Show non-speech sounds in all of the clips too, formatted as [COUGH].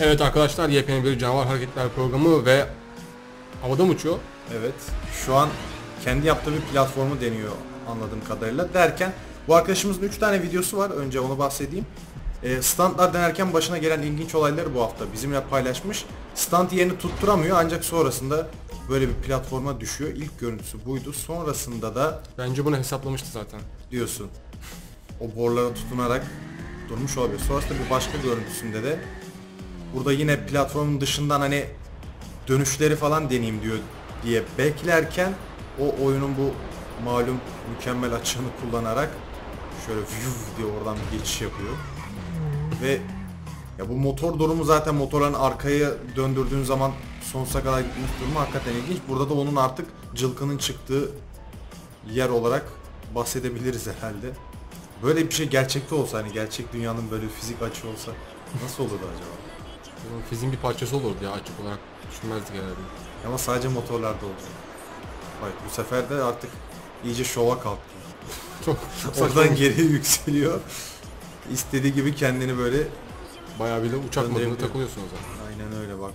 Evet arkadaşlar yepyeni bir canavar hareketler programı ve havada mı uçuyor? Evet. Şu an kendi yaptığı bir platformu deniyor anladığım kadarıyla. Derken bu arkadaşımızın 3 tane videosu var. Önce onu bahsedeyim. E, standlar denerken başına gelen ilginç olayları bu hafta bizimle paylaşmış. Stand yerini tutturamıyor ancak sonrasında böyle bir platforma düşüyor. İlk görüntüsü buydu. Sonrasında da Bence bunu hesaplamıştı zaten. diyorsun. O borulara tutunarak durmuş olabilir. Sonrasında bir başka görüntüsünde de burada yine platformun dışından hani dönüşleri falan deneyeyim diyor diye beklerken o oyunun bu malum mükemmel açığını kullanarak şöyle view diye oradan bir geçiş yapıyor. Ve ya bu motor durumu zaten motorların arkayı döndürdüğün zaman sonsuza kadar gitmiş durumu hakikaten ilginç. Burada da onun artık cılkının çıktığı yer olarak bahsedebiliriz herhalde. Böyle bir şey gerçekte olsa hani gerçek dünyanın böyle fizik açı olsa nasıl olurdu acaba? Bunun fiziğin bir parçası olurdu ya açık olarak düşünmezdik herhalde. Ama sadece motorlarda olacak. Bak bu sefer de artık iyice şova kalktı. Çok [LAUGHS] Oradan geriye yükseliyor. İstediği gibi kendini böyle Bayağı bile uçak modunda takılıyorsun o zaman. aynen öyle bak.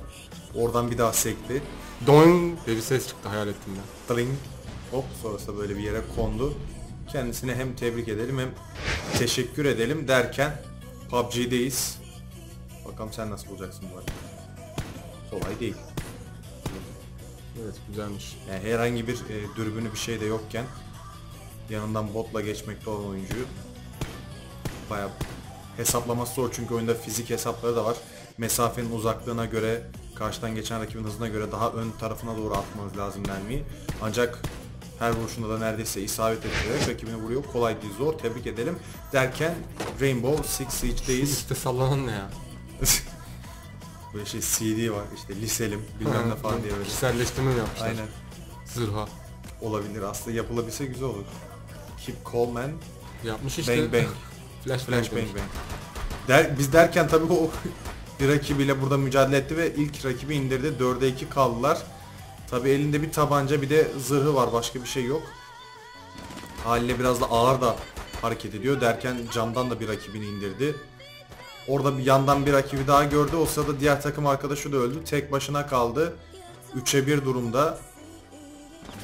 Oradan bir daha sekti. Doing diye bir ses çıktı hayal ettiğimden. Tring. Hop sonrasında böyle bir yere kondu. Kendisine hem tebrik edelim hem teşekkür edelim derken PUBG'deyiz. Bakalım sen nasıl bulacaksın bu arada. Kolay değil. Evet güzelmiş. Yani herhangi bir e, dürbünü bir şey de yokken yanından botla geçmekte olan oyuncuyu bayağı hesaplaması zor çünkü oyunda fizik hesapları da var. Mesafenin uzaklığına göre karşıdan geçen rakibin hızına göre daha ön tarafına doğru atmanız lazım mermiyi. Ancak her vuruşunda da neredeyse isabet ettirerek rakibini vuruyor. Kolay değil zor. Tebrik edelim. Derken Rainbow Six Siege'deyiz. İşte sallanan ne ya? [LAUGHS] böyle şey CD var işte liselim bilmem ne falan diye böyle. Kişiselleştirme mi yapmışlar? Aynen. Zırha. Olabilir. Aslında yapılabilse güzel olur. Keep Coleman Yapmış işte. Bang Bang. Flash, [LAUGHS] Flash bang. Bang Bang. Der, biz derken tabii o [LAUGHS] bir rakibiyle burada mücadele etti ve ilk rakibi indirdi. 4'e 2 kaldılar. Tabii elinde bir tabanca bir de zırhı var. Başka bir şey yok. Haliyle biraz da ağır da hareket ediyor. Derken camdan da bir rakibini indirdi. Orada bir yandan bir rakibi daha gördü. O sırada diğer takım arkadaşı da öldü. Tek başına kaldı. 3'e 1 durumda.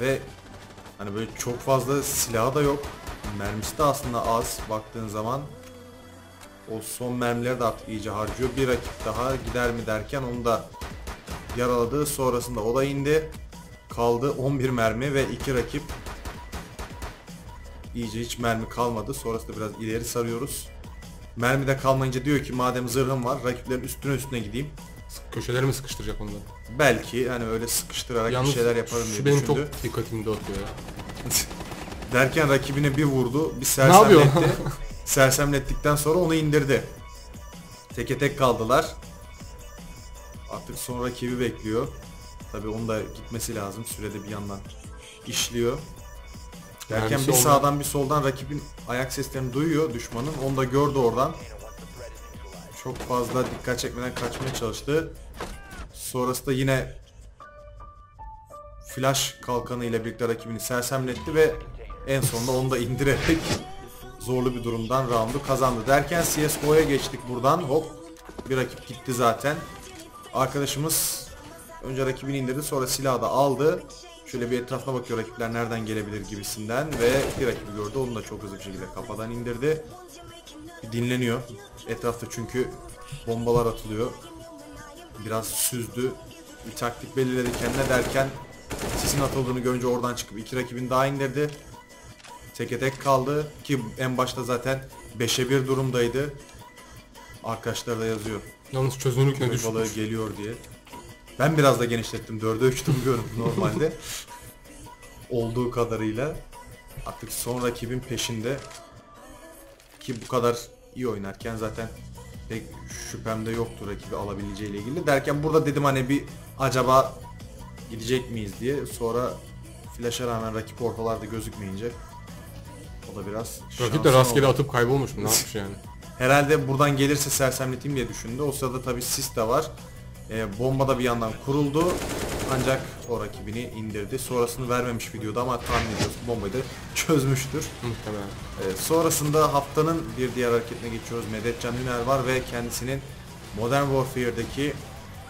Ve hani böyle çok fazla silahı da yok. Mermisi de aslında az baktığın zaman. O son mermileri de artık iyice harcıyor. Bir rakip daha gider mi derken onu da yaraladı. Sonrasında o da indi. Kaldı 11 mermi ve iki rakip iyice hiç mermi kalmadı. Sonrasında biraz ileri sarıyoruz. Mermi de kalmayınca diyor ki madem zırhım var rakiplerin üstüne üstüne gideyim. Köşeleri mi sıkıştıracak onları? Belki hani öyle sıkıştırarak bir şeyler yaparım diye şu benim düşündü. çok dikkatimi dağıtıyor ya. [LAUGHS] Derken rakibine bir vurdu, bir yapıyor? sersemletti. [LAUGHS] Sersemlettikten sonra onu indirdi. Teke tek kaldılar. Artık son rakibi bekliyor. Tabi onun da gitmesi lazım. Sürede bir yandan işliyor. Derken bir olmayan- sağdan bir soldan rakibin ayak seslerini duyuyor düşmanın. Onu da gördü oradan. Çok fazla dikkat çekmeden kaçmaya çalıştı. Sonrasında yine flash kalkanı ile birlikte rakibini sersemletti ve en sonunda onu da indirerek zorlu bir durumdan roundu kazandı. Derken CSGO'ya geçtik buradan. Hop bir rakip gitti zaten. Arkadaşımız önce rakibini indirdi sonra silahı da aldı. Şöyle bir etrafına bakıyor rakipler nereden gelebilir gibisinden ve bir rakibi gördü. Onu da çok hızlı bir şekilde kafadan indirdi. Dinleniyor. Etrafta çünkü bombalar atılıyor. Biraz süzdü. Bir taktik belirledi kendine derken sisin atıldığını görünce oradan çıkıp iki rakibini daha indirdi. Teke tek kaldı ki en başta zaten 5'e 1 durumdaydı. Arkadaşlar da yazıyor. Yalnız çözünürlük ne düşmüş. geliyor diye. Ben biraz da genişlettim. 4'e 3 durmuyorum normalde. Olduğu kadarıyla. Artık son rakibin peşinde. Ki bu kadar iyi oynarken zaten pek şüphem de yoktu rakibi alabileceğiyle ilgili. Derken burada dedim hani bir acaba gidecek miyiz diye. Sonra flash'a rağmen rakip ortalarda gözükmeyince o da biraz Rakip de rastgele oldu. atıp kaybolmuş mu? Ne yapmış yani? [LAUGHS] Herhalde buradan gelirse sersemleteyim diye düşündü. O sırada tabi sis de var. Ee, bomba da bir yandan kuruldu. Ancak o rakibini indirdi. Sonrasını vermemiş videoda ama tahmin ediyoruz bombayı da çözmüştür. Muhtemelen. Ee, sonrasında haftanın bir diğer hareketine geçiyoruz. Medetcan Hüner var ve kendisinin Modern Warfare'daki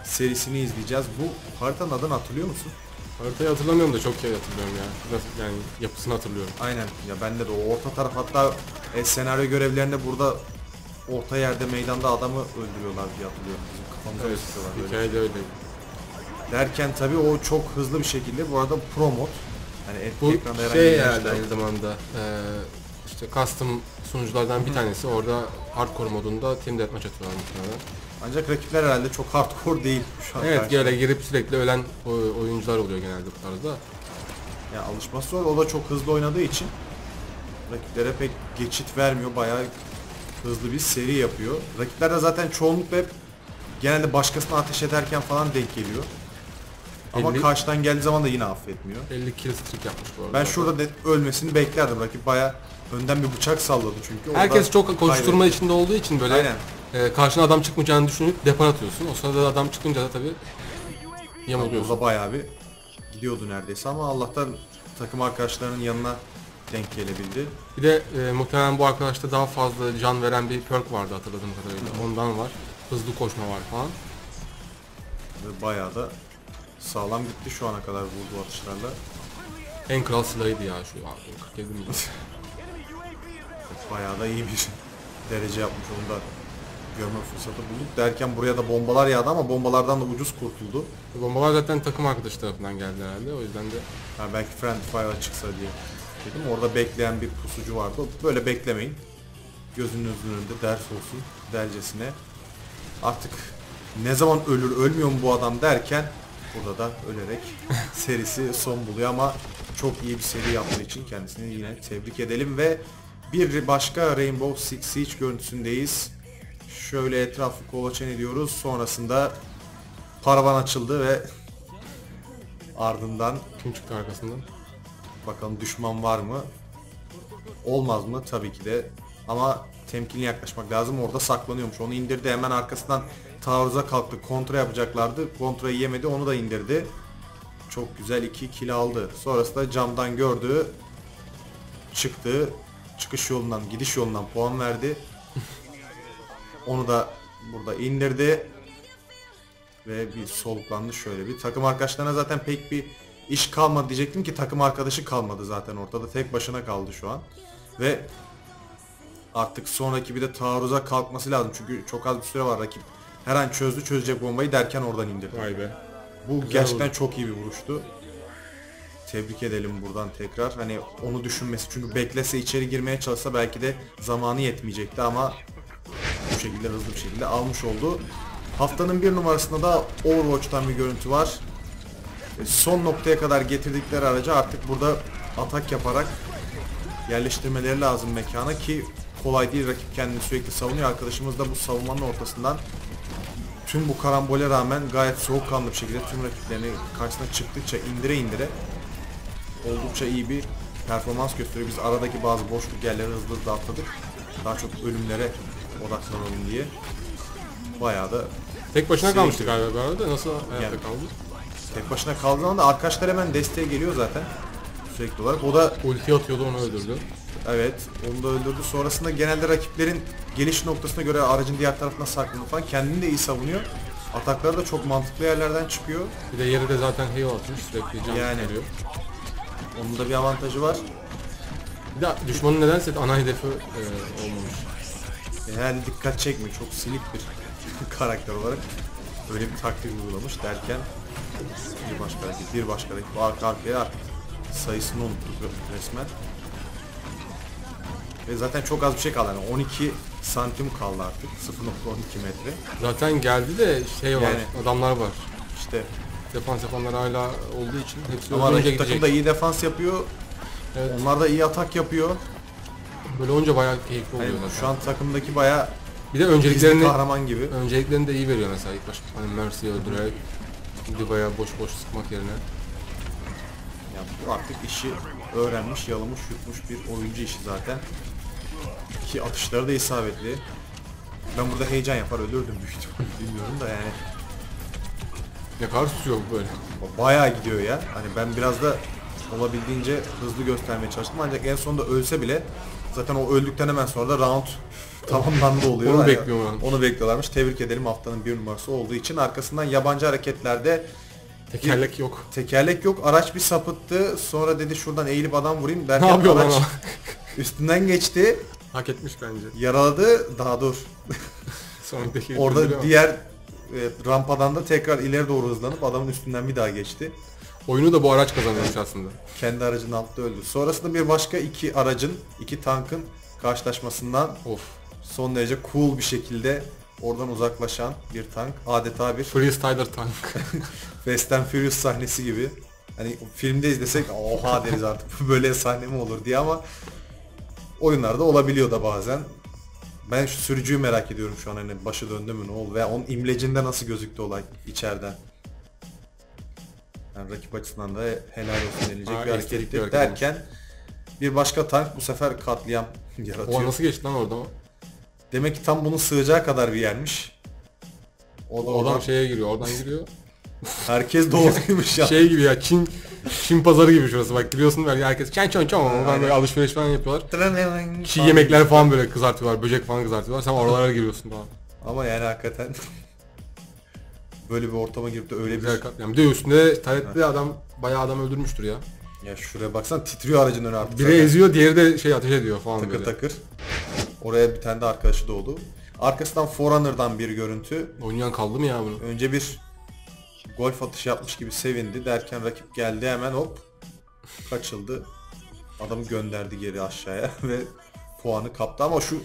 serisini izleyeceğiz. Bu haritanın adını hatırlıyor musun? Haritayı hatırlamıyorum da çok şey hatırlıyorum ya. Nasıl yani yapısını hatırlıyorum. Aynen ya bende de o orta taraf hatta e, senaryo görevlerinde burada orta yerde meydanda adamı öldürüyorlar diye hatırlıyorum. Kafamıza Evet, hikayede öyle. Derken tabii o çok hızlı bir şekilde bu arada pro mod. Hani et- Bu ekranda herhangi şey herhalde aynı zamanda eee işte custom sunuculardan bir tanesi orada hardcore modunda team deathmatch atıyorlar muhtemelen. Ancak rakipler herhalde çok hardcore değil şu an. Evet karşıda. böyle girip sürekli ölen oyuncular oluyor genelde bu tarzda. Ya alışması zor. O da çok hızlı oynadığı için rakiplere pek geçit vermiyor. Bayağı hızlı bir seri yapıyor. Rakipler de zaten çoğunlukla hep genelde başkasına ateş ederken falan denk geliyor. Ama Elli- karşıdan geldiği zaman da yine affetmiyor. 50 kill streak yapmış bu arada. Ben şurada net ölmesini beklerdim. Rakip bayağı önden bir bıçak salladı çünkü. Herkes çok koşturma kaybetti. içinde olduğu için böyle Aynen. e, karşına adam çıkmayacağını düşünüp depar atıyorsun. O sırada da adam çıkınca da tabii yamuluyorsun. Orada bayağı bir gidiyordu neredeyse ama Allah'tan takım arkadaşlarının yanına denk gelebildi. Bir de e, muhtemelen bu arkadaşta daha fazla can veren bir perk vardı hatırladığım kadarıyla. Ondan var. Hızlı koşma var falan. Ve bayağı da sağlam gitti şu ana kadar vurduğu atışlarla. En kral silahıydı ya şu abi, 47 milyon. [LAUGHS] Bayağı da iyi bir derece yapmış onu da görme fırsatı bulduk. Derken buraya da bombalar yağdı ama bombalardan da ucuz kurtuldu. Bombalar zaten takım arkadaşı tarafından geldi herhalde. O yüzden de Ha, belki friendly fire çıksa diye dedim. Orada bekleyen bir pusucu vardı. Böyle beklemeyin. Gözünüzün önünde ders olsun dercesine. Artık ne zaman ölür ölmüyor mu bu adam derken burada da ölerek [LAUGHS] serisi son buluyor ama çok iyi bir seri yaptığı için kendisini yine tebrik edelim ve bir başka Rainbow Six Siege görüntüsündeyiz. Şöyle etrafı kolaçan ediyoruz. Sonrasında paravan açıldı ve ardından kim çıktı arkasından? Bakalım düşman var mı? Olmaz mı? Tabii ki de. Ama temkinli yaklaşmak lazım. Orada saklanıyormuş. Onu indirdi. Hemen arkasından taarruza kalktı. Kontra yapacaklardı. Kontrayı yemedi. Onu da indirdi. Çok güzel iki kill aldı. Sonrasında camdan gördü. Çıktı. Çıkış yolundan, gidiş yolundan puan verdi. [LAUGHS] Onu da burada indirdi. Ve bir soluklandı şöyle bir. Takım arkadaşlarına zaten pek bir iş kalmadı diyecektim ki takım arkadaşı kalmadı zaten ortada. Tek başına kaldı şu an. Ve artık sonraki bir de taarruza kalkması lazım. Çünkü çok az bir süre var rakip. Her an çözdü çözecek bombayı derken oradan indirdi. Vay be. Bu Güzel gerçekten oldu. çok iyi bir vuruştu. Tebrik edelim buradan tekrar. Hani onu düşünmesi çünkü beklese içeri girmeye çalışsa belki de zamanı yetmeyecekti ama bu şekilde hızlı bir şekilde almış oldu. Haftanın bir numarasında da Overwatch'tan bir görüntü var. E, Son noktaya kadar getirdikleri aracı artık burada atak yaparak yerleştirmeleri lazım mekana ki kolay değil rakip kendini sürekli savunuyor. Arkadaşımız da bu savunmanın ortasından tüm bu karambole rağmen gayet soğukkanlı bir şekilde tüm rakiplerini karşısına çıktıkça indire indire oldukça iyi bir performans gösteriyor. Biz aradaki bazı boşluk yerleri hızlı hızlı atladık. Daha çok ölümlere odaklanalım diye. Bayağı da Tek başına Sürekli. kalmıştı galiba bu arada. Nasıl hayatta Yani. kaldı? tek başına kaldığı zaman da arkadaşlar hemen desteğe geliyor zaten. Sürekli olarak. O da Ulti atıyordu onu öldürdü. Evet, onu da öldürdü. Sonrasında genelde rakiplerin geliş noktasına göre aracın diğer tarafına saklanıyor falan. Kendini de iyi savunuyor. Atakları da çok mantıklı yerlerden çıkıyor. Bir de yere de zaten heal atmış sürekli can Yani. veriyor. Onun da bir avantajı var. Bir de düşmanın nedense ana hedefi e, olmamış. Herhalde dikkat çekmiyor. Çok silik bir [LAUGHS] karakter olarak öyle bir taktik uygulamış derken bir başka rakip, bir başka rakip arka arkaya artık sayısını unuttuk resmen. Ve zaten çok az bir şey kaldı. Yani 12 santim kaldı artık. 0.12 metre. Zaten geldi de şey var, Yani. adamlar var. İşte Defans yapanlar hala olduğu için hepsi ama rakip takım gidecek. da iyi defans yapıyor. Evet. Onlar da iyi atak yapıyor. Böyle olunca bayağı keyifli oluyor zaten. şu an takımdaki bayağı Bir de gizli önceliklerini kahraman gibi. önceliklerini de iyi veriyor mesela ilk başta. Hani Mercy'yi öldürerek Diva'ya boş boş sıkmak yerine. Yani bu artık işi öğrenmiş, yalamış, yutmuş bir oyuncu işi zaten. Ki atışları da isabetli. Ben burada heyecan yapar ölürdüm büyük ihtimalle bilmiyorum da yani. Ne kadar tutuyor bu böyle. Bayağı gidiyor ya. Hani ben biraz da olabildiğince hızlı göstermeye çalıştım ancak en sonunda ölse bile zaten o öldükten hemen sonra da round [LAUGHS] tamamlandı oluyor. Onu Hani bekliyorlar. Onu bekliyorlarmış. Tebrik edelim haftanın bir numarası olduğu için. Arkasından yabancı hareketlerde Tekerlek yok. tekerlek yok. Araç bir sapıttı. Sonra dedi şuradan eğilip adam vurayım derken Ne lan araç o? [LAUGHS] üstünden geçti. Hak etmiş bence. Yaraladı. Daha dur. [LAUGHS] Sonraki Orada diğer e, rampadan da tekrar ileri doğru hızlanıp adamın üstünden bir daha geçti. Oyunu da bu araç kazanıyormuş aslında. Kendi aracının altında öldü. Sonrasında bir başka iki aracın, iki tankın karşılaşmasından Of. son derece cool bir şekilde oradan uzaklaşan bir tank. Adeta bir Freestyler tank. [LAUGHS] Fast and Furious sahnesi gibi. Hani filmde izlesek oha deriz artık [LAUGHS] böyle sahne mi olur diye ama oyunlarda olabiliyor da bazen. Ben şu sürücüyü merak ediyorum şu an hani başı döndü mü ne oldu veya onun imlecinde nasıl gözüktü olay içeriden. Yani rakip açısından da helal olsun denilecek Aa, bir estetik bir hareket derken bir başka tank bu sefer katliam [LAUGHS] o yaratıyor. nasıl geçti lan orada o? Demek ki tam bunun sığacağı kadar bir yermiş. O da Oradan oradan şeye giriyor, oradan giriyor. [LAUGHS] herkes doğruymuş ya. Şey gibi ya, Çin Çin pazarı gibi şurası. Bak giriyorsun böyle herkes çen çon çon oradan böyle alışveriş falan yapıyorlar. Çiğ yemekler falan böyle kızartıyorlar, böcek falan kızartıyorlar. Sen oralara giriyorsun falan. Ama yani hakikaten [LAUGHS] böyle bir ortama girip de öyle bir... Güzel kat- yani bir de üstünde taretli adam bayağı adam öldürmüştür ya. Ya şuraya baksan titriyor aracın önü artık. Biri zaten. eziyor, diğeri de şey ateş ediyor falan takır böyle. takır. Oraya bir tane de arkadaşı doğdu. Arkasından Forerunner'dan bir görüntü. Oynayan kaldı mı ya bunu? Önce bir golf atışı yapmış gibi sevindi derken rakip geldi hemen hop kaçıldı. Adamı gönderdi geri aşağıya [LAUGHS] ve puanı kaptı ama şu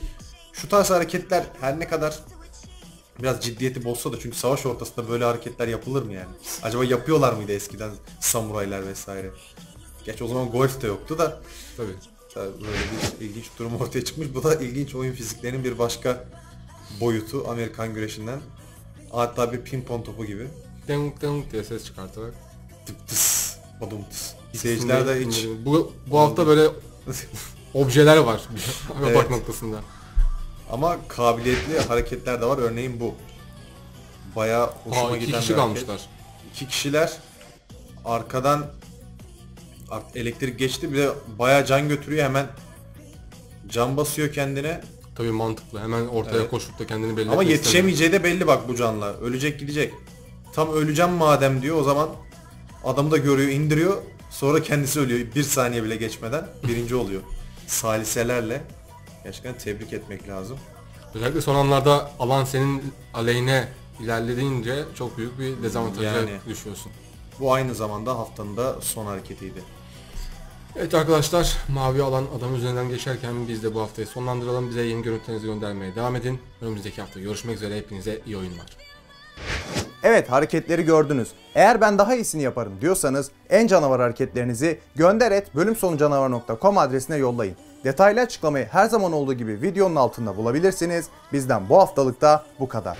şu tarz hareketler her ne kadar biraz ciddiyeti bozsa da çünkü savaş ortasında böyle hareketler yapılır mı yani? Acaba yapıyorlar mıydı eskiden samuraylar vesaire? Geç o zaman golf de yoktu da Tabii. Tabii böyle bir ilginç durum ortaya çıkmış. Bu da ilginç oyun fiziklerinin bir başka boyutu Amerikan güreşinden. Hatta bir pimpon topu gibi. Deng deng diye ses çıkartarak. Tıp tıs, badum tıs. Seyirciler de hiç Bu, bu hafta böyle [LAUGHS] objeler var. [LAUGHS] Evet. Bak noktasında. ama kabiliyetli hareketler de var. Örneğin bu. Bayağı hoşuma Aa, iki giden kişi bir hareket. kalmışlar. İki kişiler arkadan elektrik geçti bir de bayağı can götürüyor hemen can basıyor kendine Tabii mantıklı. Hemen ortaya Evet. koşup da kendini belli Ama yetişemeyeceği de belli bak bu canla. Ölecek gidecek. Tam öleceğim madem diyor o zaman adamı da görüyor indiriyor. Sonra kendisi ölüyor bir saniye bile geçmeden. Birinci oluyor. Saliselerle. Gerçekten tebrik etmek lazım. Özellikle son anlarda alan senin aleyhine ilerlediğince çok büyük bir dezavantaja Yani. düşüyorsun. Bu aynı zamanda haftanın da son hareketiydi. Evet arkadaşlar mavi alan adam üzerinden geçerken biz de bu haftayı sonlandıralım. Bize yeni görüntülerinizi göndermeye devam edin. Önümüzdeki hafta görüşmek üzere. Hepinize iyi oyunlar. Evet hareketleri gördünüz. Eğer ben daha iyisini yaparım diyorsanız en canavar hareketlerinizi gönder et bölümsonucanavar.com adresine yollayın. Detaylı açıklamayı her zaman olduğu gibi videonun altında bulabilirsiniz. Bizden bu haftalıkta bu kadar.